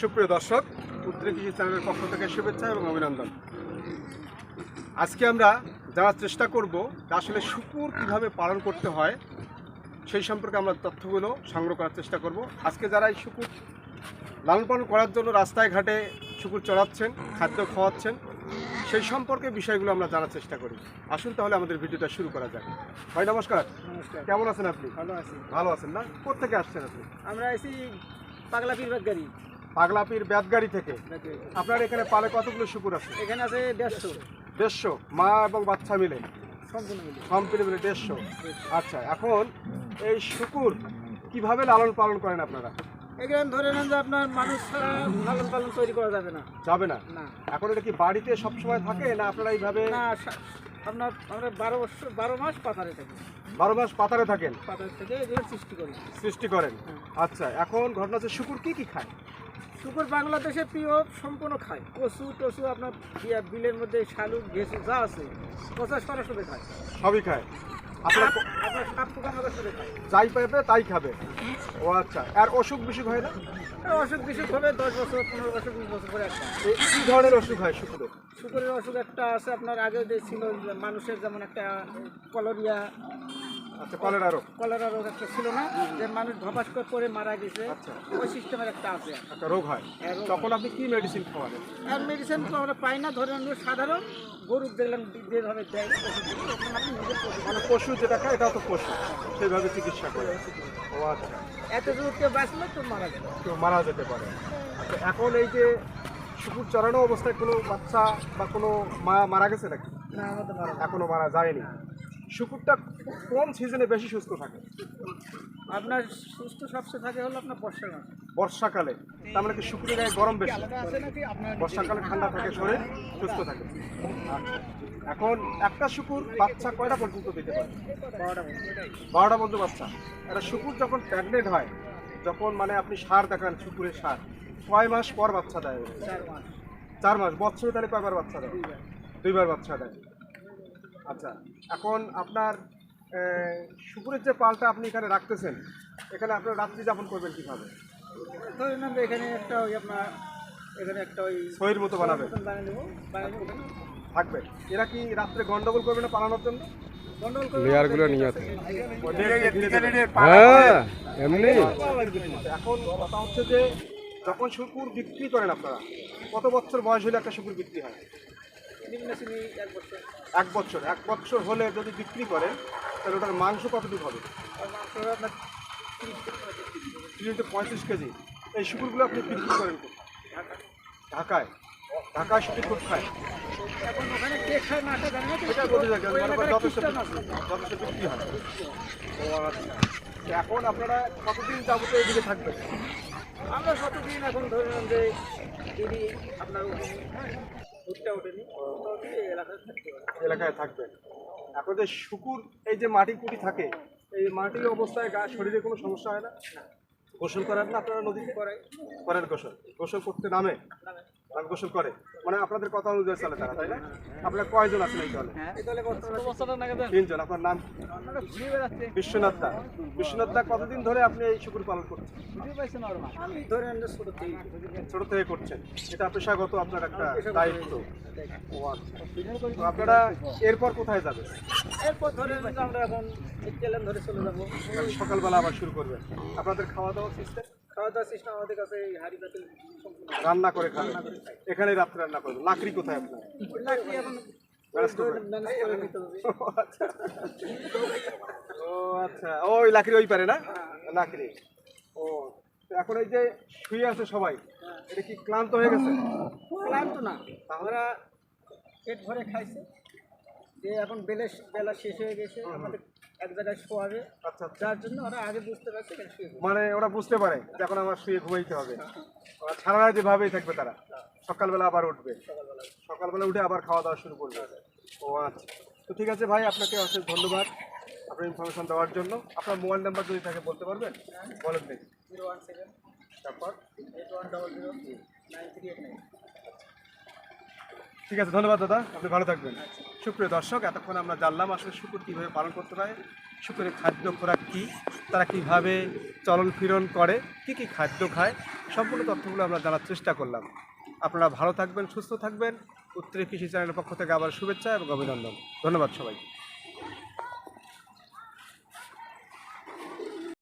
সুপ্রিয় দর্শক উত্তরে কৃষি চ্যানেলের পক্ষ থেকে শুভেচ্ছা এবং অভিনন্দন। আজকে আমরা জানার চেষ্টা করব যে আসলে শুকুর কীভাবে পালন করতে হয় সেই সম্পর্কে আমরা তথ্যগুলো সংগ্রহ করার চেষ্টা করব। আজকে যারা এই শুকুর লালন পালন করার জন্য রাস্তায় ঘাটে শুকুর চড়াচ্ছেন খাদ্য খাওয়াচ্ছেন সেই সম্পর্কে বিষয়গুলো আমরা জানার চেষ্টা করি। আসুন তাহলে আমাদের ভিডিওটা শুরু করা যাক। ভাই নমস্কার। নমস্কার। কেমন আছেন আপনি? ভালো আছি। ভালো আছেন না? কোথেকে আসছেন আপনি? আমরা আছি পাগলা পীরবাগ গাড়ি। পাগলাপির ব্যাতগাড়ি থেকে। আপনার এখানে পালে কতগুলো শুকুর আছে? এখানে আছে দেড়শো। দেড়শো? মা এবং বাচ্চা মিলে? সম্পূর্ণ মিলে। দেড়শো? আচ্ছা এখন এই শুকুর কীভাবে লালন পালন করেন আপনারা? এখানে ধরে নেন যে আপনার মানুষ ছাড়া লালন পালন তৈরি করা যাবে না। যাবে না? এখন এটা কি বাড়িতে সবসময় থাকে না আপনারা এইভাবে? না আপনার আমরা বারো বছর বারো মাস পাতারে থাকি। বারো মাস পাতারে থাকেন? পাতার থেকে এগুলো সৃষ্টি করি। সৃষ্টি করেন। আচ্ছা এখন ঘটনা হচ্ছে শুকুর কি কি খায়? শুকুর বাংলাদেশে প্রিয় সম্পূর্ণ খায়। কচু টসু আপনার বিলের মধ্যে শালুক ঘেসু যা আছে পচা সরাসরি খায় সবই খায়। আপনার সাপ সাথে খায় যাই পাইবে তাই খাবে। ও আচ্ছা আর অসুখ বিসুখ হয় না? অসুখ বিসুখ হবে দশ বছর পনেরো বছর বিশ বছর পরে একটা। কি ধরনের অসুখ হয় শুকুরের? শুকুরের অসুখ একটা আছে আপনার আগে যে ছিল মানুষের যেমন একটা কলোরিয়া আচ্ছা কলেরা রোগ। কলেরা রোগ একটা ছিল না যে মানুষ ধপাস করে পরে মারা গেছে। আচ্ছা। ওই সিস্টেমের একটা আছে। একটা রোগ হয়। হ্যাঁ, তখন আপনি কি মেডিসিন খাওয়ালেন? আর মেডিসিন তো আমরা পাই না। ধরেন সাধারণ গরু দেখলাম যেভাবে দেয় মানে পশু যেটা খায় এটাও তো পশু। সেইভাবে চিকিৎসা করে। ও আচ্ছা। এত দূর কেউ বাঁচলে তো মারা যাবে। কেউ মারা যেতে পারে। আচ্ছা এখন এই যে শুকুর চড়ানো অবস্থায় কোনো বাচ্চা বা কোনো মা মারা গেছে নাকি? না এখনও মারা যায়নি। শুকুরটা কোন সিজনে বেশি সুস্থ থাকে। আপনার সুস্থ সবচেয়ে থাকে হলো আপনার বর্ষার মাসে বর্ষাকালে। তার মানে কি শুকুরের গায়ে গরম বেশি? বর্ষাকালে ঠান্ডা থাকে শরীর সুস্থ থাকে। এখন একটা শুকুর বাচ্চা কয়টা পর্যন্ত দিতে পারে? বারোটা পর্যন্ত বাচ্চা। একটা শুকুর যখন প্রেগনেন্ট হয় যখন মানে আপনি সার দেখান শুকুরের সার কয় মাস পর বাচ্চা দেয়? চার মাস। চার মাস। বছরে তাহলে কয়বার বাচ্চা দেয়। দুইবার বাচ্চা দেয়। আচ্ছা এখন আপনার শুকুরের যে পালটা আপনি এখানে রাখতেছেন এখানে আপনার রাত্রি যাপন করবেন কীভাবে? ধরেন আমরা এখানে একটা ওই আপনার এখানে একটা ওই সইয়ের মতো বানাবে মতন বানিয়ে নেব বানিয়ে থাকবে। এরা কি রাত্রে গন্ডগোল করবে না পালানোর জন্য? গন্ডগোল লেয়ারগুলো নিয়ে আসে। হ্যাঁ এমনি। এখন কথা হচ্ছে যে যখন শুকুর বিক্রি করেন আপনারা কত বছর বয়স হলে একটা শুকুর বিক্রি হয়? নিম্ন শ্রেণি এক বছর। এক বছর এক বছর হলে যদি বিক্রি করেন তাহলে ওটার মাংস কতটুকু হবে? মাংস হবে আপনার তিরিশ থেকে পঁয়ত্রিশ কেজি। এই শুকুরগুলো আপনি বিক্রি করেন ঢাকায়। ঢাকায়? শুকুর খুব খায় এখন ওখানে কে খায় না এটা যথেষ্ট যথেষ্ট বিক্রি হয়। ও আচ্ছা এখন আপনারা কতদিন যাবত এদিকে থাকবেন? আমরা কতদিন এখন ধরে যে দিদি আপনার ওঠেনি। এলাকায় থাকতে পারে। এলাকায় থাকবেন এখন যে শুকুর এই যে মাটি কুটি থাকে এই মাটির অবস্থায় গা শরীরে কোনো সমস্যা হয় না? গোসল করেন না আপনারা নদীতে? করে করেন গোসল। গোসল করতে নামে। আর গোসল করে। মানে আপনাদের কথা অনুযায়ী চলে তারা তাই না? আপনারা কয়জন আছেন এই দলে? বর্তমানে তিনজন আপনার নাম? বিশ্বনাথ দা। বিশ্বনাথ দা কতদিন ধরে আপনি এই শুকুর পালন করছেন? ছোটো থেকে। ছোট থেকে করছেন। এটা পেশাগত আপনার একটা দায়িত্ব। আপনারা এরপর কোথায় যাবেন? এরপর ধরে আমরা এখন ধরে চলে যাব। সকালবেলা আবার শুরু করবেন। আপনাদের খাওয়া দাওয়া সিস্টেম খাওয়া দাওয়ার সিস্টেম আমাদের কাছে এই হাড়ি বাতিল রান্না করে খাবেন এখানে রাত্রে রান্না করবেন লাকড়ি কোথায় আপনার? লাকড়ি এখন ও আচ্ছা। ও আচ্ছা। ওই লাকড়ি ওই পারে না? লাকড়ি। ও এখন এই যে শুয়ে আছে সবাই এটা কি ক্লান্ত হয়ে গেছে? ক্লান্ত না। আমরা পেট ভরে খাইছে। যে এখন বেলা বেলা শেষ হয়ে গেছে আমাদের এক জায়গায় শোয়াবে। আচ্ছা আচ্ছা। যার জন্য ওরা আগে বুঝতে পারছে। মানে ওরা বুঝতে পারে যে এখন আমার শুয়ে ঘুমাইতে হবে। ওরা সারা রাত এভাবেই থাকবে তারা। সকালবেলা আবার উঠবে। সকালবেলা উঠে আবার খাওয়া দাওয়া শুরু করবে। ও আচ্ছা। তো ঠিক আছে ভাই আপনাকে অশেষ ধন্যবাদ আপনার ইনফরমেশন দেওয়ার জন্য। আপনার মোবাইল নাম্বার যদি থাকে বলতে পারবেন? বলেন দেখি। জিরো ওয়ান সেভেন তারপর? Eight one double zero nine three eight nine. ঠিক আছে, ধন্যবাদ দাদা, আপনি ভালো থাকবেন। সুপ্রিয় দর্শক, এতক্ষণ আমরা জানলাম আসলে শুকুর কীভাবে পালন করতে হয়, শুকুরের খাদ্য খোরাক কী, তারা কীভাবে চলন ফিরন করে, কী কী খাদ্য খায়, সম্পূর্ণ তথ্যগুলো আমরা জানার চেষ্টা করলাম। আপনারা ভালো থাকবেন, সুস্থ থাকবেন। উত্তরে কৃষি চ্যানেলের পক্ষ থেকে আবার শুভেচ্ছা এবং অভিনন্দন। ধন্যবাদ সবাই